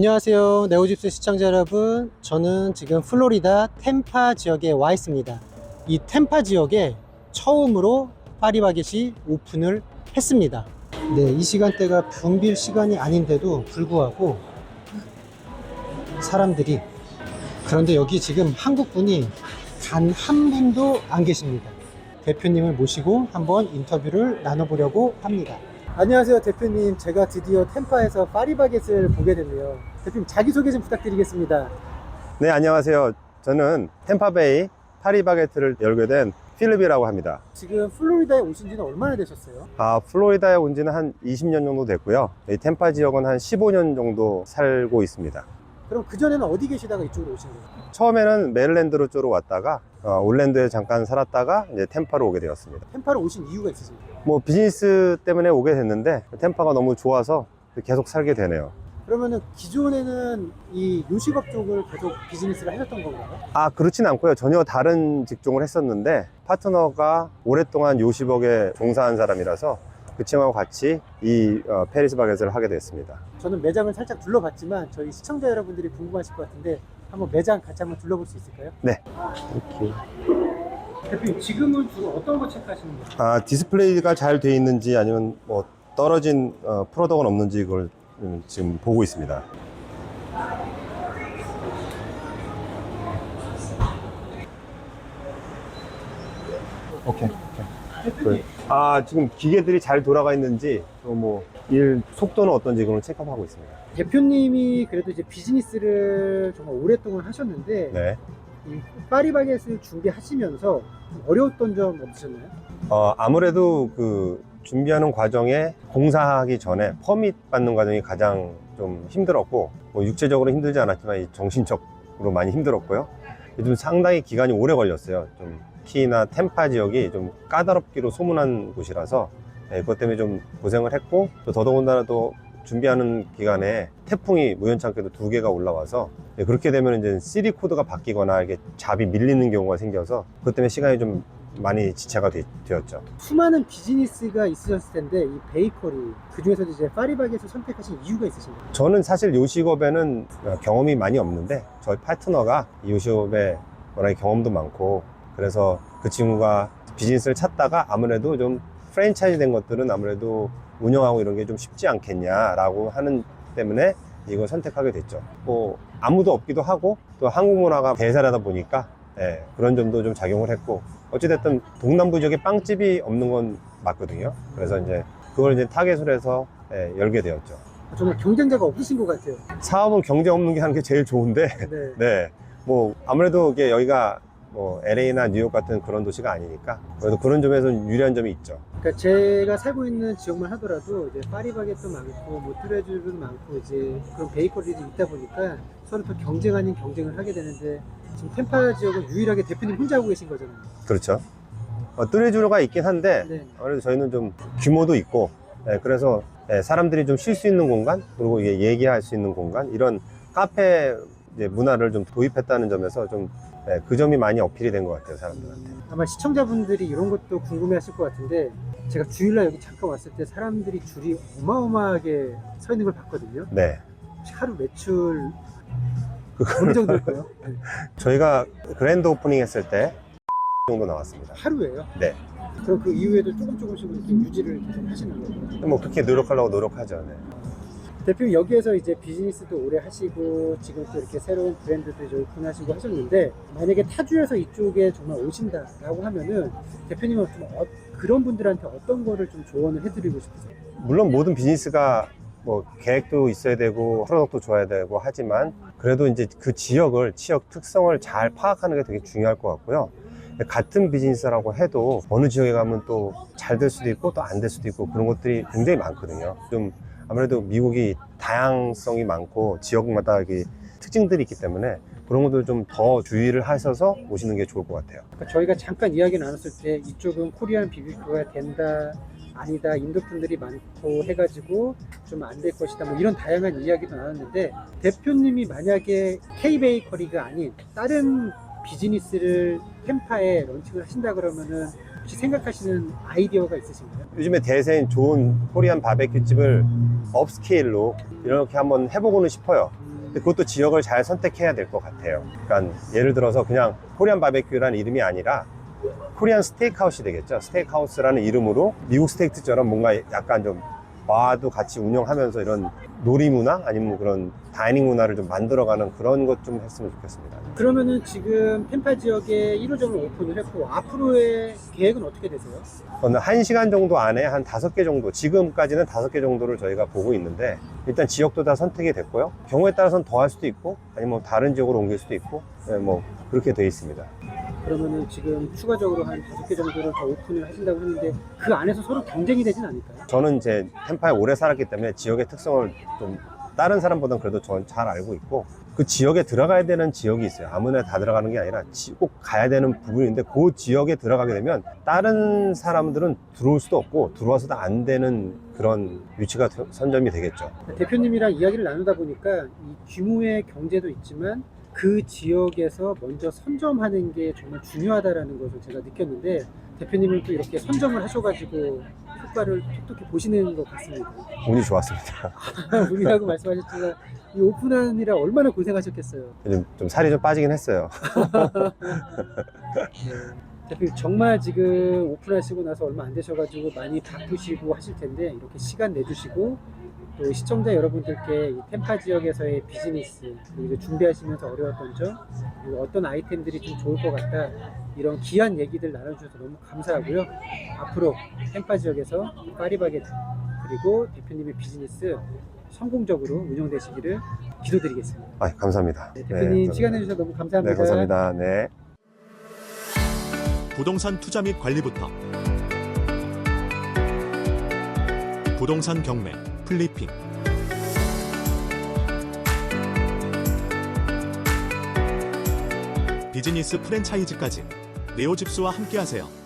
안녕하세요. 네오집스 시청자 여러분. 저는 지금 플로리다 템파 지역에 와 있습니다. 이 템파 지역에 처음으로 파리바겟이 오픈을 했습니다. 네, 이 시간대가 붐빌 시간이 아닌데도 불구하고 사람들이 그런데 여기 지금 한국 분이 단 한 분도 안 계십니다. 대표님을 모시고 한번 인터뷰를 나눠보려고 합니다. 안녕하세요, 대표님. 제가 드디어 템파에서 파리바겟을 보게 됐네요. 대표님 자기소개 좀 부탁드리겠습니다. 네, 안녕하세요. 저는 템파베이 파리바게트를 열게 된 필립이라고 합니다. 지금 플로리다에 오신 지는 얼마나 되셨어요? 아, 플로리다에 온 지는 한 20년 정도 됐고요. 이 템파 지역은 한 15년 정도 살고 있습니다. 그럼 그전에는 어디 계시다가 이쪽으로 오신 거예요? 처음에는 메릴랜드로 쪽으로 왔다가 어, 올랜드에 잠깐 살았다가 이제 템파로 오게 되었습니다. 템파로 오신 이유가 있으십니까? 뭐 비즈니스 때문에 오게 됐는데 템파가 너무 좋아서 계속 살게 되네요. 그러면은 기존에는 이 요식업 쪽을 계속 비즈니스를 하셨던 건가요? 아, 그렇진 않고요. 전혀 다른 직종을 했었는데 파트너가 오랫동안 요시벅에 종사한 사람이라서 그 친구하고 같이 이 어, 페리스 바겟을 하게 됐습니다. 저는 매장을 살짝 둘러봤지만 저희 시청자 여러분들이 궁금하실 것 같은데 한번 매장 같이 한번 둘러볼 수 있을까요? 네. 대표님 지금은 주로 어떤 거 체크하시는 거예요? 아, 디스플레이가 잘 돼 있는지 아니면 뭐 떨어진 어, 프로덕은 없는지 그걸 음, 지금 보고 있습니다. 오케이. 오케이. 아, 지금 기계들이 잘 돌아가 있는지 또 뭐 일 속도는 어떤지 그걸 체크하고 있습니다. 대표님이 그래도 이제 비즈니스를 정말 오랫동안 하셨는데 네. 이 파리바겟을 준비하시면서 좀 어려웠던 점 없으셨나요? 어, 아무래도 그 준비하는 과정에 공사하기 전에 퍼밋 받는 과정이 가장 좀 힘들었고, 뭐 육체적으로 힘들지 않았지만 이 정신적으로 많이 힘들었고요. 요즘 상당히 기간이 오래 걸렸어요. 좀 키나 템파 지역이 좀 까다롭기로 소문난 곳이라서 예, 그것 때문에 좀 고생을 했고, 또 더더군다나 또 준비하는 기간에 태풍이 우연찮게도 두 개가 올라와서 예, 그렇게 되면 이제 CD 코드가 바뀌거나 이게 잡이 밀리는 경우가 생겨서 그것 때문에 시간이 좀 많이 지체가 되, 었죠 수많은 비즈니스가 있으셨을 텐데 이 베이커리 그 중에서도 이제 파리바겟을 선택하신 이유가 있으신가요? 저는 사실 요식업에는 경험이 많이 없는데 저희 파트너가 이 요식업에 워낙에 경험도 많고 그래서 그 친구가 비즈니스를 찾다가 아무래도 좀 프랜차이즈 된 것들은 아무래도 운영하고 이런 게 좀 쉽지 않겠냐라고 하는 때문에 이걸 선택하게 됐죠. 뭐 아무도 없기도 하고 또 한국 문화가 대사라다 보니까 예, 그런 점도 좀 작용을 했고 어찌됐든 동남부 지역에 빵집이 없는 건 맞거든요. 그래서 이제 그걸 이제 타겟으로 해서 예, 열게 되었죠. 정말 경쟁자가 없으신 것 같아요. 사업은 경쟁 없는 게 하는 게 제일 좋은데, 네. 네. 뭐, 아무래도 이게 여기가 뭐, LA나 뉴욕 같은 그런 도시가 아니니까, 그래도 그런 점에서는 유리한 점이 있죠. 그러니까 제가 살고 있는 지역만 하더라도 이제 파리바겟도 많고 뭐 뚜레쥬도 많고 이제 그런 베이커리도 있다 보니까 서로 또 경쟁 아닌 경쟁을 하게 되는데 지금 템파 지역은 유일하게 대표님 혼자 하고 계신 거잖아요. 그렇죠. 어, 뚜레쥬로가 있긴 한데, 네. 아무래도 저희는 좀 규모도 있고, 예, 그래서 예, 사람들이 좀 쉴 수 있는 공간, 그리고 이게 얘기할 수 있는 공간, 이런 카페 이제 문화를 좀 도입했다는 점에서 좀, 예, 그 점이 많이 어필이 된 것 같아요, 사람들한테. 아마 시청자분들이 이런 것도 궁금해하실 것 같은데 제가 주일날 여기 잠깐 왔을 때 사람들이 줄이 어마어마하게 서 있는 걸 봤거든요. 네. 혹시 하루 매출 어느 정도일까요? 네. 저희가 그랜드 오프닝 했을 때 정도 나왔습니다. 하루에요? 네. 그럼 그 이후에도 조금 조금씩 이렇게 유지를 계속 하시는 거예요? 뭐 그렇게 노력하려고 노력하죠. 네. 대표님 여기에서 이제 비즈니스도 오래 하시고 지금 또 이렇게 새로운 브랜드도 이제 오픈하시고 하셨는데 만약에 타주에서 이쪽에 정말 오신다라고 하면은 대표님은 좀 어- 그런 분들한테 어떤 거를 좀 조언을 해드리고 싶으세요? 물론 모든 비즈니스가 뭐 계획도 있어야 되고 프로덕트도 좋아야 되고 하지만 그래도 이제 그 지역을 지역 특성을 잘 파악하는 게 되게 중요할 것 같고요. 같은 비즈니스라고 해도 어느 지역에 가면 또 잘 될 수도 있고 또 안 될 수도 있고 그런 것들이 굉장히 많거든요. 좀 아무래도 미국이 다양성이 많고 지역마다 이게 특징들이 있기 때문에 그런 것들 좀 더 주의를 하셔서 오시는 게 좋을 것 같아요. 그러니까 저희가 잠깐 이야기 나눴을 때 이쪽은 코리안 비비큐가 된다 아니다 인도 분들이 많고 해가지고 좀 안 될 것이다 뭐 이런 다양한 이야기도 나눴는데 대표님이 만약에 K 베이커리가 아닌 다른 비즈니스를 템파에 런칭을 하신다 그러면은 혹시 생각하시는 아이디어가 있으신가요? 요즘에 대세인 좋은 코리안 바베큐 집을 업스케일로 이렇게 한번 해보고는 싶어요. 음, 근데 그것도 지역을 잘 선택해야 될 것 같아요. 그러니까 예를 들어서 그냥 코리안 바베큐라는 이름이 아니라 코리안 스테이크하우스이 되겠죠. 스테이크하우스라는 이름으로 미국 스테이크처럼 뭔가 약간 좀 바도 같이 운영하면서 이런 놀이 문화 아니면 그런 다이닝 문화를 좀 만들어가는 그런 것 좀 했으면 좋겠습니다. 그러면은 지금 펜파 지역에 1호점을 오픈을 했고 앞으로의 계획은 어떻게 되세요? 저는 한시간 정도 안에 한 다섯 개 정도, 지금까지는 다섯 개 정도를 저희가 보고 있는데, 일단 지역도 다 선택이 됐고요. 경우에 따라서는 더 할 수도 있고, 아니면 뭐 다른 지역으로 옮길 수도 있고, 네, 뭐, 그렇게 돼 있습니다. 그러면은 지금 추가적으로 한 다섯 개 정도를 더 오픈을 하신다고 했는데 그 안에서 서로 경쟁이 되진 않을까요? 저는 이제 템파에 오래 살았기 때문에 지역의 특성을 좀 다른 사람보다는 그래도 전 잘 알고 있고, 그 지역에 들어가야 되는 지역이 있어요. 아무나 다 들어가는 게 아니라 지- 꼭 가야 되는 부분인데 그 지역에 들어가게 되면 다른 사람들은 들어올 수도 없고 들어와서도 안 되는 그런 위치가 되- 선점이 되겠죠. 대표님이랑 이야기를 나누다 보니까 이 규모의 경제도 있지만 그 지역에서 먼저 선점하는 게 정말 중요하다라는 것을 제가 느꼈는데 대표님은 또 이렇게 선점을 하셔가지고 효과를 톡톡히 보시는 것 같습니다. 운이 좋았습니다. 우리라고 말씀하셨지만 이 오픈하느라 얼마나 고생하셨겠어요. 좀, 좀 살이 좀 빠지긴 했어요. 네. 대표님 정말 지금 오픈하시고 나서 얼마 안 되셔가지고 많이 바쁘시고 하실 텐데 이렇게 시간 내주시고 또 시청자 여러분들께 이 템파 지역에서의 비즈니스 그리고 준비하시면서 어려웠던 점 그리고 어떤 아이템들이 좀 좋을 것 같다 이런 귀한 얘기들 나눠주셔서 너무 감사하고요 앞으로 템파 지역에서 파리바게트 그리고 대표님의 비즈니스 성공적으로 운영되시기를 기도드리겠습니다. 아, 감사합니다. 네, 대표님 시간 내주셔서 너무 감사합니다. 네, 감사합니다. 네. 부동산 투자 및 관리부터 부동산 경매, 플리핑 비즈니스 프랜차이즈까지 네오집스와 함께하세요.